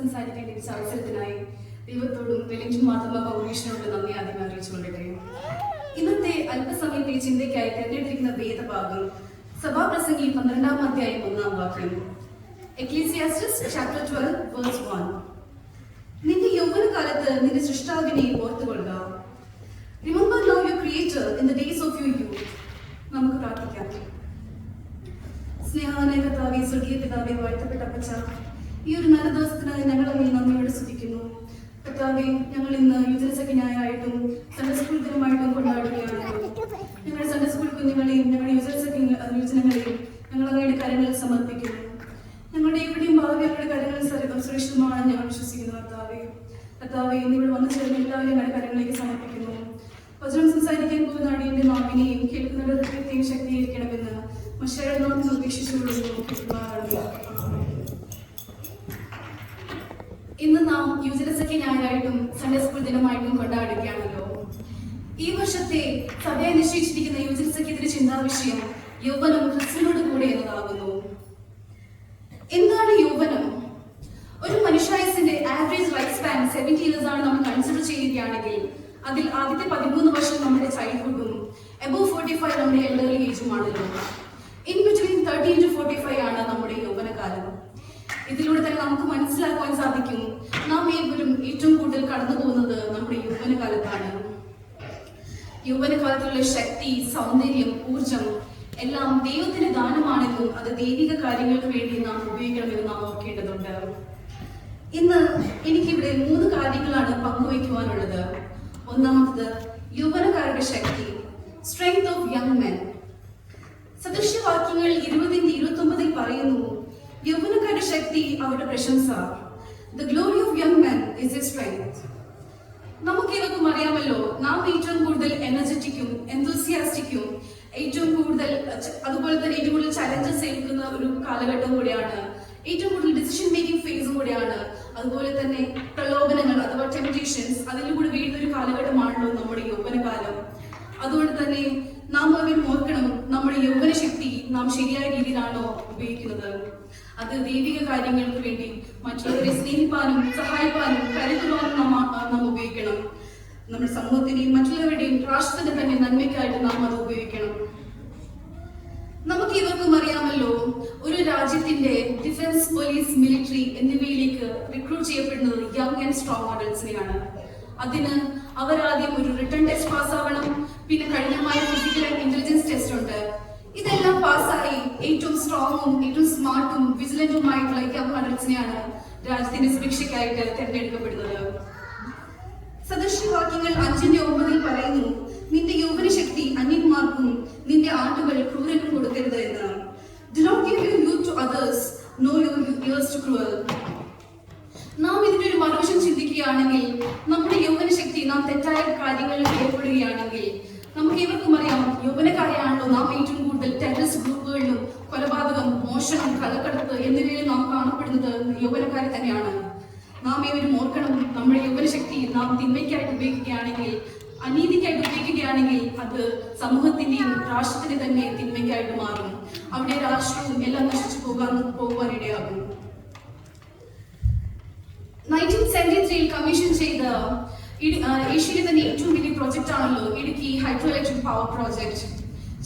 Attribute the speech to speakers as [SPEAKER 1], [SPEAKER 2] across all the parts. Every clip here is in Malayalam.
[SPEAKER 1] സംസാരിക്കാൻ ലഭിച്ച അവസരത്തിനായി ദൈവത്തോടും വെലിംഗ്ടൺ മാതൃമ ഫൗണ്ടേഷനോട് നന്ദി ആദ്യം അറിയിച്ചുകൊള്ളട്ടെ. ഇന്നത്തെ അല്പസമയത്തെ ചിന്തയ്ക്കായി തെരഞ്ഞെടുത്തിരിക്കുന്ന വേദഭാഗം സഭാപ്രസംഗി പന്ത്രണ്ടാം അധ്യായം ഒന്നാം വാക്യം. എക്ലീസിയാസ്റ്റസ് നിന്റെ യൗവനകാലത്ത് നിന്റെ സൃഷ്ടാവിനെ ഓർത്തുകൊള്ളുക. Remember now your creator in the days of your youth നമുക്ക് പ്രാർത്ഥിക്കാം. സ്നേഹാനേ സ്വർഗീയ പിതാവെ വാഴ്ത്തപ്പെട്ട അപ്പച്ച ഈ ഒരു നല്ല ദിവസത്തിനായി ഞങ്ങൾ അങ്ങ് നന്ദിയോടെ ശ്രദ്ധിക്കുന്നു കർത്താവെ ഞങ്ങൾ ഇന്ന് യുദ്ധ സൺഡേ സ്കൂൾ ദിനമായിട്ടും കൊണ്ടാടുകയാണല്ലോ ഞങ്ങളുടെ സൺഡേ സ്കൂൾ കുഞ്ഞുങ്ങളെയും ഞങ്ങളുടെ യുവജനസഖ്യ യുവജനങ്ങളെയും ഞങ്ങൾ അങ്ങയുടെ കരങ്ങളിൽ സമർപ്പിക്കുന്നു ഞങ്ങളുടെ എവിടെയും ഭാവി അവരുടെ കരങ്ങളിൽ സര- സുരക്ഷിതമാണ് ഞങ്ങൾ വിശ്വസിക്കുന്നു കർത്താവെ കർത്താവെ ഇന്ന് ഇവിടെ വന്നു ചേർന്ന എല്ലാവരും ഞങ്ങളുടെ കരങ്ങളിലേക്ക് സമർപ്പിക്കുന്നു വചനം സംസാരിക്കാൻ പോകുന്ന അടിയന്റെ നാവിനെയും കേൾക്കുന്നവരുടെ ഹൃദയത്തെയും ശക്തീകരിക്കണമെന്ന് മനുഷ്യരുടെ നാം ഇന്ന് നാം യുവജനസഖ്യ ഞായറായിട്ടും സൺഡേ സ്കൂൾ ദിനമായിട്ടും കൊണ്ടാടുകയാണല്ലോ. ഈ വർഷത്തെ സഭയെ നിശ്ചയിച്ചിരിക്കുന്ന യുവജനസഖ്യത്തിന്റെ ചിന്താവിഷയം യൗവനം ക്രിസ്തുവിനോട് കൂടെ എന്നതാകുന്നു എന്താണ് യൗവനം? ഒരു മനുഷ്യന്റെ average life span seventy years ആണ് നമ്മൾ കൺസിഡർ ചെയ്യുകയാണെങ്കിൽ അതിൽ ആദ്യത്തെ പതിമൂന്ന് വർഷം നമ്മുടെ ചൈൽഡ്ഹുഡും എബോവ് ഫോർട്ടി ഫൈവ് നമ്മുടെ elderly ഏജുമാണല്ലോ in between thirteen to forty five ആണ് നമ്മുടെ യൗവനകാലം ഇതിലൂടെ തന്നെ നമുക്ക് മനസ്സിലാക്കുവാൻ സാധിക്കും. നാം ഏവരും ഏറ്റവും കൂടുതൽ കടന്നു പോകുന്നത് നമ്മുടെ യൗവനകാലത്താണ്. യൗവനകാലത്തിലുള്ള ശക്തി സൗന്ദര്യം ഊർജം എല്ലാം ദൈവത്തിന്റെ ദാനമാണെന്നും അത് ദൈവിക കാര്യങ്ങൾക്ക് വേണ്ടി നാം ഉപയോഗിക്കണമെന്ന് നാം ഓർക്കേണ്ടതുണ്ട്. ഇന്ന് എനിക്കിവിടെ മൂന്ന് കാര്യങ്ങളാണ് പങ്കുവയ്ക്കുവാനുള്ളത്. ഒന്നാമത് യൗവനക്കാരുടെ ശക്തി സ്ട്രെങ്ത് ഓഫ് യങ് മെൻ സദൃശ്യവാക്യങ്ങൾ ഇരുപതിന്റെ ഇരുപത്തി ഒമ്പതിൽ പറയുന്നു യൗവനക്കാരുടെ ശക്തി അവരുടെ പ്രശംസ. The glory of young men is a നമുക്ക് ഇവർക്കും അറിയാമല്ലോ നാം ഏറ്റവും കൂടുതൽ എനർജറ്റിക്കും എന്തോസിയാസ്റ്റിക്കും ഏറ്റവും കൂടുതൽ അതുപോലെ തന്നെ ഏറ്റവും കൂടുതൽ ചലഞ്ചസ് ഏൽക്കുന്ന ഒരു കാലഘട്ടം കൂടിയാണ്. ഏറ്റവും കൂടുതൽ ഡിസിഷൻ മേക്കിംഗ് ഫേസും കൂടിയാണ്. അതുപോലെ തന്നെ പ്രലോഭനങ്ങൾ അഥവാ ടെംപ്റ്റേഷൻസ് അതിലൂടെ വീഴുന്ന ഒരു കാലഘട്ടമാണല്ലോ നമ്മുടെ യൗവനകാലം. അതുകൊണ്ട് തന്നെ നാം അവർ ഓർക്കണം നമ്മുടെ യൗവന ശക്തി നാം ശരിയായ രീതിയിലാണോ ഉപയോഗിക്കുന്നത്. അത് ദൈവിക കാര്യങ്ങൾക്ക് വേണ്ടി മറ്റുള്ളവരെ സ്നേഹിപ്പാനും സഹായിപ്പാനും കരുതുവാനും നാം നാം ഉപയോഗിക്കണം. നമ്മുടെ സമൂഹത്തിന്റെയും മറ്റുള്ളവരുടെയും രാഷ്ട്രത്തിന്റെ തന്നെ നന്മയ്ക്കായിട്ട് നാം അത് ഉപയോഗിക്കണം. നമുക്ക് ഇവർക്കും അറിയാമല്ലോ ഒരു രാജ്യത്തിന്റെ ഡിഫൻസ് പോലീസ് മിലിറ്ററി എന്നിവയിലേക്ക് റിക്രൂട്ട് ചെയ്യപ്പെടുന്നത് യങ് ആൻഡ് സ്ട്രോങ് മോഡൽസിനെയാണ് അതിന് അവരാദ്യം ഒരു റിട്ടേൺ ടെസ്റ്റ് പാസ്സാവണം. പിന്നെ കഠിനമായ ഫിസിക്കൽ ആൻഡ് ഇന്റലിജൻസ് ടെസ്റ്റ് ഉണ്ട്. ഇതെല്ലാം പാസ്സായി. ഏറ്റവും സ്ട്രോങ്ങും ഏറ്റവും സ്മാർട്ടും വിജിലന്റുമായിട്ടുള്ള യങ് അഡൽസിനെയാണ് രാജ്യത്തിന്റെ സുരക്ഷയ്ക്കായിട്ട് തെരഞ്ഞെടുക്കപ്പെടുന്നത്. സദൃശ്യവാക്യങ്ങൾ അഞ്ചിന്റെ ഒമ്പതിൽ പറയുന്നു നിന്റെ യൗവന ശക്തി അന്യന്മാർക്കും നിന്റെ ആട്ടുകൾ ക്രൂരനും കൊടുക്കരുത് എന്ന്. Do not give you youth to others nor your years to cruel നാം ഇതിന്റെ ഒരു മറുവശം ചിന്തിക്കുകയാണെങ്കിൽ നമ്മുടെ യൗവന ശക്തി നാം തെറ്റായ കാര്യങ്ങളിൽ ഏർപ്പെടുകയാണെങ്കിൽ നമുക്ക് അറിയാം. യൗവനക്കാരെയാണല്ലോ നാം ഏറ്റവും കൂടുതൽ ടെററിസ്റ്റ് ഗ്രൂപ്പുകളിലും കൊലപാതകം മോഷണം കള്ളക്കടത്ത് എന്നിവയിൽ നാം കാണപ്പെടുന്നത് യൗവനക്കാരെ തന്നെയാണ്. നാം ഏവരും ഓർക്കണം നമ്മുടെ യൗവനശക്തി നാം തിന്മയ്ക്കായിട്ട് ഉപയോഗിക്കുകയാണെങ്കിൽ അനീതിക്കായിട്ട് ഉപയോഗിക്കുകയാണെങ്കിൽ അത് സമൂഹത്തിന്റെയും രാഷ്ട്രത്തിന്റെ തന്നെ തിന്മയ്ക്കായിട്ട് മാറും. അവിടെ രാഷ്ട്രവും എല്ലാം നശിച്ചു പോകാൻ പോകുവാനിടയാകും. നയന്റീൻ സെവന്റി ത്രീയിൽ കമ്മീഷൻ ചെയ്ത ഏഷ്യയിലെ തന്നെ ഏറ്റവും വലിയ പ്രോജക്റ്റ് ആണല്ലോ. Idukki hydro electric power project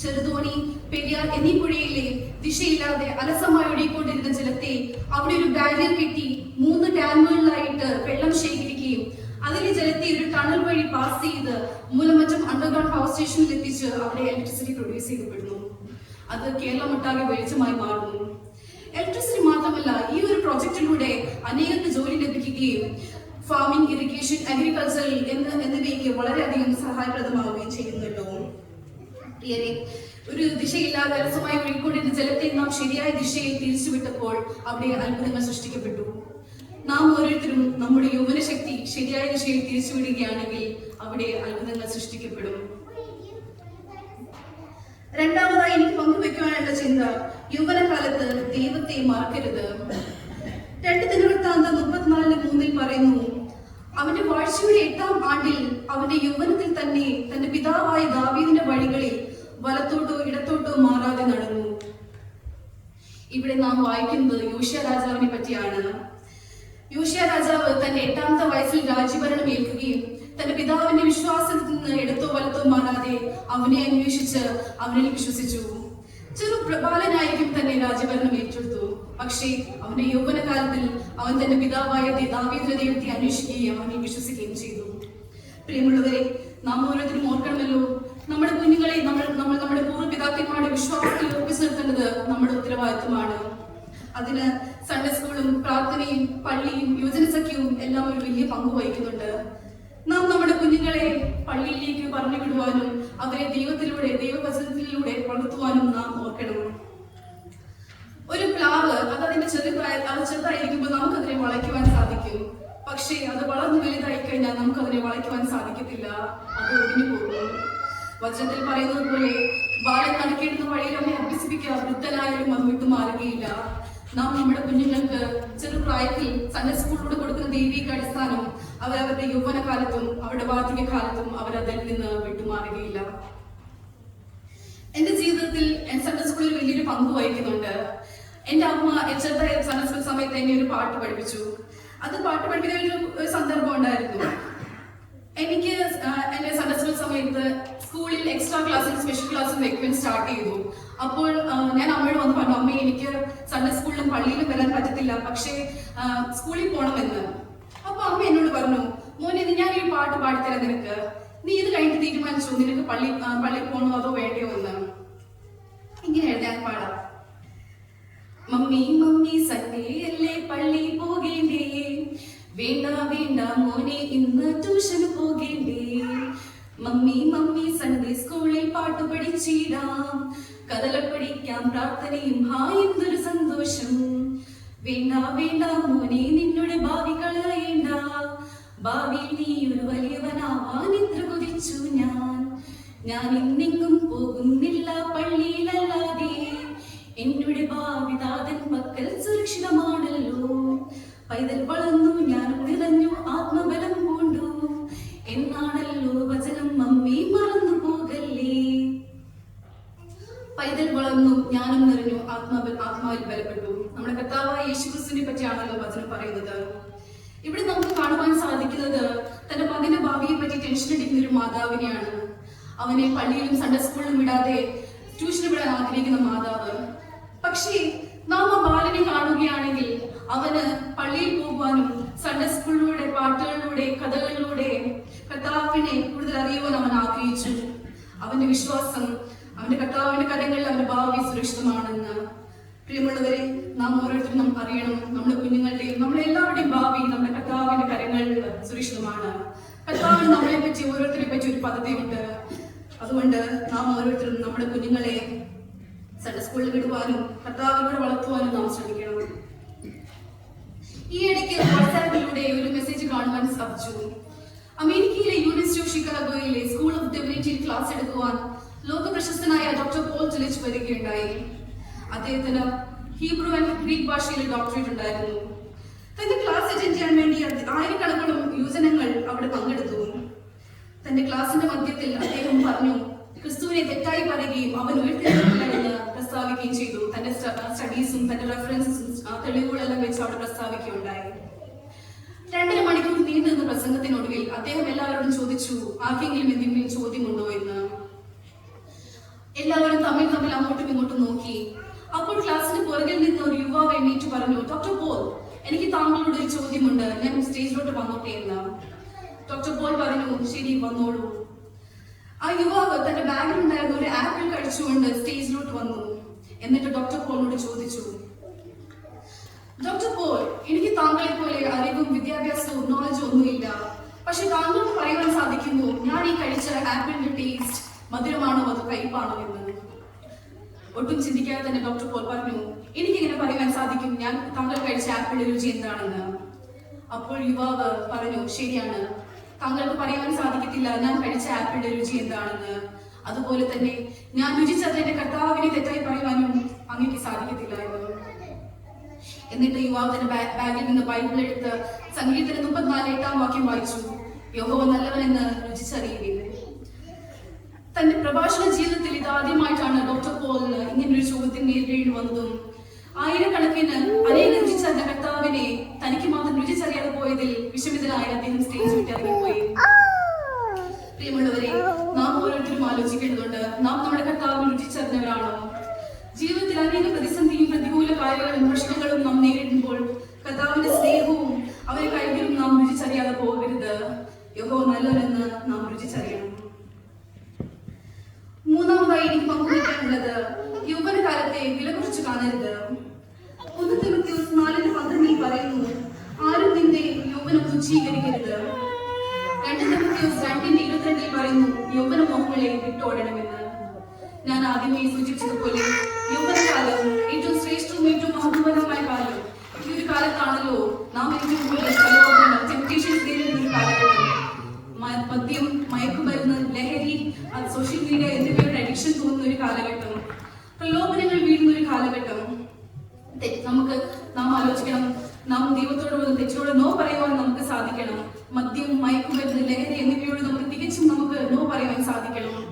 [SPEAKER 1] Cheruthoni Periyar എന്നീ പുഴയിലെ ദിശയില്ലാതെ അലസമായി ഒഴുകിക്കൊണ്ടിരുന്ന ജലത്തെ അവിടെ ഒരു ബാരിയർ കെട്ടി മൂന്ന് ഡാമുകളിലായിട്ട് വെള്ളം ശേഖരിക്കുകയും അതിലെ ജലത്തെ ഒരു ടണൽ വഴി പാസ് ചെയ്ത് മൂലമറ്റം അണ്ടർഗ്രൗണ്ട് പവർ സ്റ്റേഷനിൽ എത്തിച്ച് അവിടെ ഇലക്ട്രിസിറ്റി പ്രൊഡ്യൂസ് ചെയ്യപ്പെടുന്നു. അത് കേരളം ഒട്ടാകെ വെളിച്ചമായി മാറുന്നു. ഇലക്ട്രിസിറ്റി മാത്രമല്ല ഈ ഒരു പ്രോജക്റ്റിലൂടെ അനേകർക്ക് ജോലി ലഭിക്കുകയും ഫാമിംഗ് ഇറിഗേഷൻ അഗ്രികൾച്ചർ എന്ന് എന്നിവയ്ക്ക് വളരെയധികം സഹായപ്രദമാവുകയും ചെയ്യുന്നുണ്ടോ പ്രിയരെ ഒരു ദിശയില്ലാതെ അലസമായി ഒഴുകിക്കൊണ്ടിരുന്ന ജലത്തെ നാം ശരിയായ ദിശയിൽ തിരിച്ചുവിട്ടപ്പോൾ അവിടെ അത്ഭുതങ്ങൾ സൃഷ്ടിക്കപ്പെട്ടു. നാം ഓരോരുത്തരും നമ്മുടെ യൗവനശക്തി ശരിയായ ദിശയിൽ തിരിച്ചുവിടുകയാണെങ്കിൽ അവിടെ അത്ഭുതങ്ങൾ സൃഷ്ടിക്കപ്പെടും. രണ്ടാമതായി എനിക്ക് പങ്കുവെക്കുവാനുള്ള ചിന്ത യൗവനകാലത്ത് ദൈവത്തെ മറക്കരുത്. രണ്ട് ദിനവൃത്താന്തം മുപ്പത്തിനാലിന് മൂന്നിൽ പറയുന്നു അവന്റെ വാഴ്ചയുടെ എട്ടാം ആണ്ടിൽ അവന്റെ യൗവനത്തിൽ തന്നെ തന്റെ പിതാവായ ദാവീദിന്റെ വഴികളിൽ വലത്തോട്ടോ ഇടത്തോട്ടോ മാറാതെ നടന്നു. ഇവിടെ നാം വായിക്കുന്നത് യോഷ്യ രാജാവിനെ പറ്റിയാണ്. യോഷ്യ രാജാവ് തന്റെ എട്ടാമത്തെ വയസ്സിൽ രാജ്യഭരണം ഏൽക്കുകയും തന്റെ പിതാവിന്റെ വിശ്വാസത്തിൽ നിന്ന് എടുത്തോ വലത്തോ മാറാതെ അവനെ അന്വേഷിച്ച് അവനിൽ വിശ്വസിച്ചു. ചെറു ബാലനായിരിക്കും തന്നെ രാജഭരണം ഏറ്റെടുത്തു. പക്ഷേ അവന്റെ യൗവനകാലത്തിൽ അവൻ തന്റെ പിതാവായ ദാവീന്ദ്രദേവത്തെ അന്വേഷിക്കുകയും അവനെ വിശ്വസിക്കുകയും ചെയ്തു. പ്രിയമുള്ളവരെ നാം ഓരോരുത്തരും ഓർക്കണമല്ലോ. നമ്മുടെ കുഞ്ഞുങ്ങളെ നമ്മൾ നമ്മൾ നമ്മുടെ പൂർവപിതാക്കന്മാരുടെ വിശ്വാസത്തിൽ ഉറപ്പിച്ചു നിർത്തേണ്ടത് നമ്മുടെ ഉത്തരവാദിത്വമാണ്. അതിന് സൺഡേ സ്കൂളും പ്രാർത്ഥനയും പള്ളിയും യുവജന സഖ്യവും എല്ലാം ഒരു വലിയ പങ്ക് വഹിക്കുന്നുണ്ട്. നാം നമ്മുടെ കുഞ്ഞുങ്ങളെ പള്ളിയിലേക്ക് പറഞ്ഞു വിടുവാനും അവരെ ദൈവത്തിലൂടെ ദൈവവചനത്തിലൂടെ വളർത്തുവാനും നാം ഓർക്കണം ഒരു പ്ലാവ് അത് അതിന്റെ ചെറിയ പ്രായ അത് ചെറുതായിരിക്കുമ്പോൾ നമുക്കതിനെ വളയ്ക്കുവാൻ സാധിക്കും. പക്ഷേ അത് വളർന്നു വലുതായി കഴിഞ്ഞാൽ നമുക്കതിനെ വളയ്ക്കുവാൻ സാധിക്കത്തില്ല. അത് ഒഴിഞ്ഞു പോകും വചനത്തിൽ പറയുന്നത് പോലെ ബാലൻ നടക്കേണ്ടുന്ന വഴിയിൽ അഭ്യസിപ്പിക്കുക വൃദ്ധനായാലും അത് വിട്ടു മാറുകയില്ല നാം നമ്മുടെ കുഞ്ഞുങ്ങൾക്ക് ചെറുപ്രായത്തിൽ സൺഡേ സ്കൂളിലൂടെ കൊടുക്കുന്ന ദൈവിക അടിസ്ഥാനം അവരവരുടെ യൗവനകാലത്തും അവരുടെ വാർദ്ധക്യകാലത്തും അവരതിൽ നിന്ന് വിട്ടുമാറുകയില്ല. എന്റെ ജീവിതത്തിൽ സൺഡേ സ്കൂളിൽ വലിയൊരു പങ്ക് വഹിക്കുന്നുണ്ട്. എന്റെ അമ്മ എച്ചത്തെ സൺഡേ സ്കൂൾ സമയത്ത് എന്നെ ഒരു പാട്ട് പഠിപ്പിച്ചു. അത് പാട്ട് പഠിപ്പിക്കുന്ന ഒരു സന്ദർഭം ഉണ്ടായിരുന്നു. എനിക്ക് എന്റെ സൺഡേ സ്കൂൾ സമയത്ത് സ്കൂളിൽ എക്സ്ട്രാ ക്ലാസ്സും സ്പെഷ്യൽ ക്ലാസ്സും വെക്കുവാൻ സ്റ്റാർട്ട് ചെയ്തു. അപ്പോൾ ഞാൻ അമ്മയോട് വന്ന് പറഞ്ഞു അമ്മ എനിക്ക് സൺഡേ സ്കൂളിലും പള്ളിയിലും വരാൻ പറ്റത്തില്ല പക്ഷേ സ്കൂളിൽ പോകണമെന്ന് അപ്പൊ അമ്മ എന്നോട് പറഞ്ഞു മോനെ ഞാൻ ഈ പാട്ട് പാടിത്തരാം നിനക്ക്. നീ ഇത് കഴിഞ്ഞ് തീരുമാനിച്ചു? നിനക്ക് പള്ളി പള്ളി പോകണോ അതോ വേണ്ടയോ എന്ന്? ഇങ്ങനെ ഞാൻ പാടാം. മമ്മി മമ്മി സൺഡേ പള്ളി പോകേണ്ടേ? വേണ്ട വേണ്ട മോനെ ഇന്ന് ട്യൂഷന് പോകേണ്ടേ? മമ്മി മമ്മി സൺഡേ സ്കൂളിൽ പാട്ട് പഠിച്ചിടാം. കഥകൾ പഠിക്കാം പ്രാർത്ഥനയും ഹാ എന്തൊരു സന്തോഷം. വേണ്ട വേണ്ട മോനെ നിന്നോട് ഭാവി കളയേണ്ട. ഭാവിയിൽ നീ ഒരു വലിയവനാവാൻ എത്ര കൊതിച്ചു ഞാൻ. ഞാൻ ഇന്നെങ്ങും പോകുന്നില്ല പള്ളിയിലല്ലാതെ. എന്നോട് ഭാവി താതൻ പക്കൽ സുരക്ഷിതമാണല്ലോ. പൈതൽ വളർന്നു ഒരു മാതാവിനെയാണ്. അവനെ പള്ളിയിലും സൺഡേ സ്കൂളിലും വിടാതെ ട്യൂഷന് വിടാൻ ആഗ്രഹിക്കുന്ന മാതാവ്. പക്ഷേ നാം ആ ബാലനെ കാണുകയാണെങ്കിൽ അവന് പള്ളിയിൽ പോകുവാനും സൺഡേ സ്കൂളിലൂടെ പാട്ടുകളിലൂടെ കഥകളിലൂടെ കർത്താവിനെ കൂടുതൽ അറിയുവാൻ അവൻ ആഗ്രഹിച്ചു. അവന്റെ വിശ്വാസം അവന്റെ കർത്താവിന്റെ കരങ്ങളിൽ അവന്റെ ഭാവി സുരക്ഷിതമാണെന്ന്. പ്രിയമുള്ളവരെ നാം ഓരോരുത്തരും നാം അറിയണം. നമ്മുടെ കുഞ്ഞുങ്ങളുടെയും നമ്മളെല്ലാവരുടെയും ഭാവി നമ്മുടെ കർത്താവിന്റെ കരങ്ങളിൽ സുരക്ഷിതമാണ്. കർത്താവിന് നമ്മളെ പറ്റി ഓരോരുത്തരെ പറ്റി ഒരു പദ്ധതിയുണ്ട്. അതുകൊണ്ട് നാം ഓരോരുത്തരും നമ്മുടെ കുഞ്ഞുങ്ങളെ സൺഡേ സ്കൂളിൽ വിടുവാനും കർത്താവിലൂടെ വളർത്തുവാനും നാം ശ്രമിക്കണം. ഈ ഇടയ്ക്ക് വാട്സാപ്പിലൂടെ ഒരു മെസ്സേജ് കാണുവാൻ സാധിച്ചു. അമേരിക്കയിലെ യൂണിവേഴ്സിറ്റി ഷിക്കാഗോയിലെ സ്കൂൾ ഓഫ് ഡെബിലിറ്റിയിൽ ക്ലാസ് എടുക്കുവാൻ ലോക പ്രശസ്തനായ ഡോക്ടർ പോൾ ജലിച്ച് വരികയുണ്ടായി. അദ്ദേഹത്തിന് ഹീബ്രു ആൻഡ് ഗ്രീക്ക് ഭാഷയിൽ ഡോക്ടറേറ്റ് ഉണ്ടായിരുന്നു. തന്റെ ക്ലാസ് അറ്റൻഡ് ചെയ്യാൻ വേണ്ടി ആയിരക്കണക്കിന് യുവജനങ്ങൾ അവിടെ പങ്കെടുത്തു. തന്റെ ക്ലാസിന്റെ മധ്യത്തിൽ അദ്ദേഹം പറഞ്ഞു ക്രിസ്തുവിനെ തെറ്റായി പറയുകയും അവൻ ഉയർത്തിയെന്ന് പ്രസ്താവിക്കുകയും ചെയ്തു. തന്റെ സ്റ്റഡീസും തന്റെ റെഫറൻസും തെളിവുകളെല്ലാം വെച്ച് അവിടെ പ്രസ്താവിക്കുകയുണ്ടായി. രണ്ടര മണിക്കൂർ നീണ്ടു നിന്ന പ്രസംഗത്തിനൊടുവിൽ അദ്ദേഹം എല്ലാവരോടും ചോദിച്ചു ആർക്കെങ്കിലും എന്തെങ്കിലും ചോദ്യമുണ്ടോ എന്ന്? എല്ലാവരും തമ്മിൽ തമ്മിൽ അങ്ങോട്ടും ഇങ്ങോട്ടും നോക്കി. അപ്പോൾ ക്ലാസ്സിന് പുറകിൽ നിന്ന് ഒരു യുവാവ് എണ്ണീറ്റ് പറഞ്ഞു ഡോക്ടർ പോൾ എനിക്ക് താങ്കളോട് ഒരു ചോദ്യമുണ്ട്. ഞാൻ സ്റ്റേജിലോട്ട് വന്നോട്ടെ എന്ന്. ഡോക്ടർ പോൾ പറഞ്ഞു ശരി വന്നോളൂ. ആ യുവാവ് തന്റെ ബാഗിൽ ഉണ്ടായിരുന്ന ഒരു ആപ്പിൾ കഴിച്ചുകൊണ്ട് സ്റ്റേജിലോട്ട് വന്നു. എന്നിട്ട് ഡോക്ടർ പോളിനോട് ചോദിച്ചു ഡോക്ടർ പോൾ എനിക്ക് താങ്കളെ പോലെ അറിവും വിദ്യാഭ്യാസവും നോളജും ഒന്നുമില്ല പക്ഷെ താങ്കൾക്ക് പറയുവാൻ സാധിക്കുന്നു ഞാൻ ഈ കഴിച്ച ആപ്പിളിന്റെ ടേസ്റ്റ് മധുരമാണോ അതോ കയ്പാണോ എന്ന്. ഒട്ടും ചിന്തിക്കാതെ തന്നെ ഡോക്ടർ പോൾ പറഞ്ഞു എനിക്കിങ്ങനെ പറയുവാൻ സാധിക്കും. ഞാൻ താങ്കൾ കഴിച്ച ആപ്പിളിന്റെ രുചി എന്താണെന്ന്. അപ്പോൾ യുവാവ് പറഞ്ഞു ശരിയാണ്. താങ്കൾക്ക് പറയാൻ സാധിക്കത്തില്ല. ഞാൻ കഴിച്ച ആപ്പിളിന്റെ രുചി എന്താണെന്ന്. അതുപോലെ തന്നെ ഞാൻ രുചിച്ചത് എന്റെ കർത്താവിനെ തെറ്റായി പറയുവാനും അങ്ങേക്ക് സാധിക്കത്തില്ല എന്ന്. എന്നിട്ട് യുവാവ് തന്റെ ബാ- ബാഗിൽ നിന്ന് ബൈബിൾ എടുത്ത് സംഗീതത്തിന് മുപ്പത്തിനാല് എട്ടാം വാക്യം വായിച്ചു. യഹോവ നല്ലവനെന്ന് രുചിച്ചറിയുകയും തന്റെ പ്രഭാഷണ ജീവിതത്തിൽ ഇത് ആദ്യമായിട്ടാണ് ഡോക്ടർ പോളിന് ഇങ്ങനൊരു ചോദ്യത്തിന് നേരിടേണ്ടി വന്നതും. ആയിരക്കണക്കിന് അനേകം രുചിച്ചറിഞ്ഞ കർത്താവിനെ തനിക്ക് മാത്രം രുചിച്ചറിയാതെ പോയതിൽ വിഷമിതനായ അദ്ദേഹം സ്റ്റേജ് വിട്ടിറങ്ങിപ്പോയി പ്രിയമുള്ളവരെ നാം ഓരോരുത്തരും ആലോചിക്കേണ്ടതുണ്ട്. നാം നമ്മുടെ കർത്താവിന് രുചിച്ചറിഞ്ഞവരാണോ? ജീവിതത്തിൽ അനേക പ്രതിസന്ധിയും പ്രതികൂല കാര്യങ്ങളും പ്രശ്നങ്ങളും നാം നേരിടുമ്പോൾ കർത്താവിന്റെ സ്നേഹവും അവരെ കൈകളും നാം രുചിച്ചറിയാതെ പോകരുത് യഹോ നല്ലവരെന്ന് നാം രുചിച്ചറിയണം മൂന്നാമതായി എനിക്ക് പങ്കുവയ്ക്കാനുള്ളത് യൗവനകാലത്തെ വില കുറിച്ച് കാണരുത് ഒന്ന് തിമത്യോസ് നാലിന് പന്ത്രണ്ടിൽ പറയുന്നു ആരും നിന്റെ യൗവനം തുച്ഛീകരിക്കരുത് രണ്ട് തിമത്യോസ് രണ്ടിന്റെ ഇരുപത്തിരണ്ടിൽ പറയുന്നു യൗവന മോഹങ്ങളെ വിട്ടോടണമെന്ന് ഞാൻ ആദ്യമേ സൂചിപ്പിച്ചതുപോലെ യൗവനകാലം ഏറ്റവും ശ്രേഷ്ഠവും ഏറ്റവും മഹത്വപരമായ കാലം ഈ ഒരു കാലത്താണല്ലോ നാം ഏറ്റവും കൂടുതൽ ടെംപ്റ്റേഷൻസ് നേരിടുന്ന ഒരു കാലഘട്ടം. മദ്യം മയക്കുമരുന്ന് ലഹരി സോഷ്യൽ മീഡിയ എന്നിവയുടെ അഡിക്ഷൻ തോന്നുന്ന ഒരു കാലഘട്ടം. പ്രലോഭനങ്ങൾ വീഴുന്ന ഒരു കാലഘട്ടം. നമുക്ക് നാം ആലോചിക്കണം. നാം ദൈവത്തോട് തെറ്റിനോട് നോ പറയുവാൻ നമുക്ക് സാധിക്കണം. മദ്യം മയക്കുമരുന്ന് ലഹരി എന്നിവയോട് നമുക്ക് തികച്ചും നമുക്ക് നോ പറയുവാൻ സാധിക്കണം.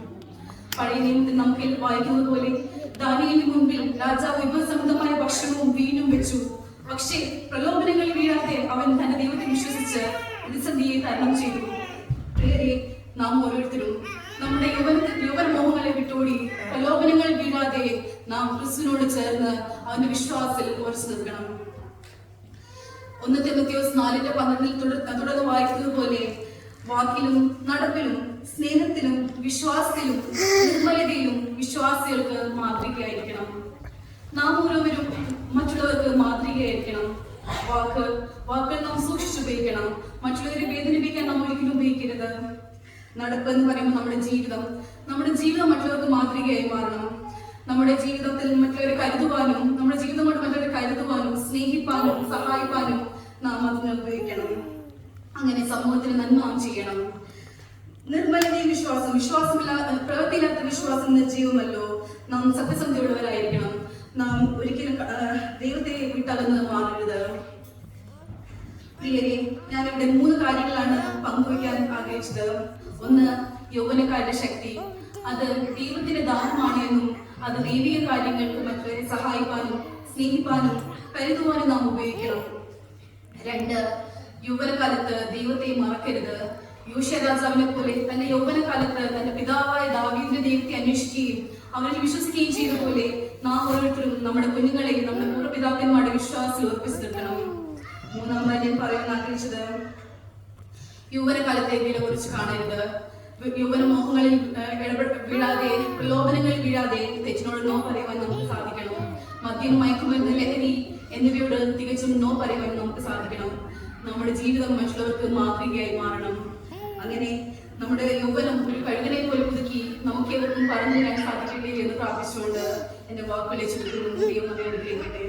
[SPEAKER 1] പഴയ നിയമത്തിൽ നമുക്ക് വായിക്കുന്നത് പോലെ ദാനിയലിന് മുൻപിൽ രാജാവ് വിഭവസമൃദ്ധമായ ഭക്ഷണവും വീണ്ടും വെച്ചു. പക്ഷേ പ്രലോഭനങ്ങൾ വീഴാതെ അവൻ തന്റെ ദൈവത്തെ വിശ്വസിച്ച് പ്രതിസന്ധിയെ തരണം ചെയ്തു. നാം ഓരോരുത്തരും നമ്മുടെ യുവനത്തിൽ യുവന മോഹങ്ങളെ വിട്ടോടി പ്രലോഭനങ്ങൾ വീഴാതെ നാം ക്രിസ്തുവിനോട് ചേർന്ന് അവന്റെ വിശ്വാസത്തിൽ ഉറച്ചു നിൽക്കണം. ഒന്നത്തെ തിമത്യോസ് നാലിന്റെ പന്ത്രണ്ടിൽ തുടർ- തുടർന്ന് വായിക്കുന്നത് പോലെ വാക്കിലും നടപ്പിലും സ്നേഹത്തിലും വിശ്വാസത്തിലും നിർമ്മലതയിലും വിശ്വാസികൾക്ക് മാതൃകയായിരിക്കണം. നാം ഓരോവരും മറ്റുള്ളവർക്ക് മാതൃകയായിരിക്കണം. വാക്ക് വാക്കുകൾ നാം സൂക്ഷിച്ചുപയോഗിക്കണം മറ്റുള്ളവരെ വേദനിപ്പിക്കാൻ നാം ഒരിക്കലും ഉപയോഗിക്കരുത്. നടപ്പ് എന്ന് പറയുമ്പോൾ നമ്മുടെ ജീവിതം. നമ്മുടെ ജീവിതം മറ്റുള്ളവർക്ക് മാതൃകയായി മാറണം. നമ്മുടെ ജീവിതത്തിൽ മറ്റുള്ളവരെ കരുതുവാനും നമ്മുടെ ജീവിതം കൊണ്ട് മറ്റുള്ളവരെ കരുതുവാനും സ്നേഹിപ്പാനും സഹായിപ്പാനും നാം അതിനെ ഉപയോഗിക്കണം. അങ്ങനെ സമൂഹത്തിന് നന്മ ചെയ്യണം. നിർമ്മലതയും വിശ്വാസം. വിശ്വാസമില്ലാ പ്രവൃത്തിയില്ലാത്ത വിശ്വാസം നിർജീവമല്ലോ നാം സത്യസന്ധിയുള്ളവരായിരിക്കണം നാം ഒരിക്കലും ദൈവത്തെ വിട്ടകന്ന് മാറരുത് പ്രിയരെ ഞാൻ ഇവിടെ മൂന്ന് കാര്യങ്ങളാണ് പങ്കുവയ്ക്കാൻ ആഗ്രഹിച്ചത്. ഒന്ന് യൗവനക്കാരുടെ ശക്തി. അത് ദൈവത്തിന്റെ ദാനമാണ് എന്നും അത് ദൈവിക കാര്യങ്ങൾക്ക് മറ്റുള്ളവരെ സഹായിക്കാനും സ്നേഹിപ്പാനും കരുതുവാനും നാം ഉപയോഗിക്കണം. രണ്ട് യൗവനകാലത്ത് ദൈവത്തെ മറക്കരുത്. യൂഷ്യ രാജാവിനെ പോലെ തന്റെ യൗവനകാലത്ത് തന്റെ പിതാവായ ദാവീദിന്റെ ദൈവത്തെ അന്വേഷിക്കുകയും അവരിൽ വിശ്വസിക്കുകയും ചെയ്ത പോലെ നാം ഓരോരുത്തരും നമ്മുടെ കുഞ്ഞുങ്ങളെ നമ്മുടെ പൂർവപിതാക്കന്മാരുടെ വിശ്വാസം ഉറപ്പിച്ചു നിർത്തണം മൂന്നാമതായി ഞാൻ പറയാൻ ആഗ്രഹിച്ചത് യൗവനകാലത്തെ വില കുറിച്ച് കാണരുത്. യൗവന മോഹങ്ങളിൽ ഏഹ്, ഇടപെട്ട് വീഴാതെ പ്രലോഭനങ്ങളിൽ വീഴാതെ തെറ്റിനോട് നോ പറയുവാൻ നമുക്ക് സാധിക്കണം. മദ്യം മയക്കുമരുന്ന് ലഹരി എന്നിവയോട് തികച്ചും നോ പറയുവാൻ നമുക്ക് സാധിക്കണം. നമ്മുടെ ജീവിതം മറ്റുള്ളവർക്ക് മാതൃകയായി മാറണം. അങ്ങനെ നമ്മുടെ യൗവനം ഒരു കഴുകനെ പോലെ പുതുക്കി നമുക്ക് ഏവർക്കും പറഞ്ഞു തരാൻ സാധിക്കട്ടെ എന്ന് പ്രാർത്ഥിച്ചുകൊണ്ട് എന്റെ വാക്കുകളെ ചുരുക്കുന്നു ദൈവം അനുഗ്രഹിക്കട്ടെ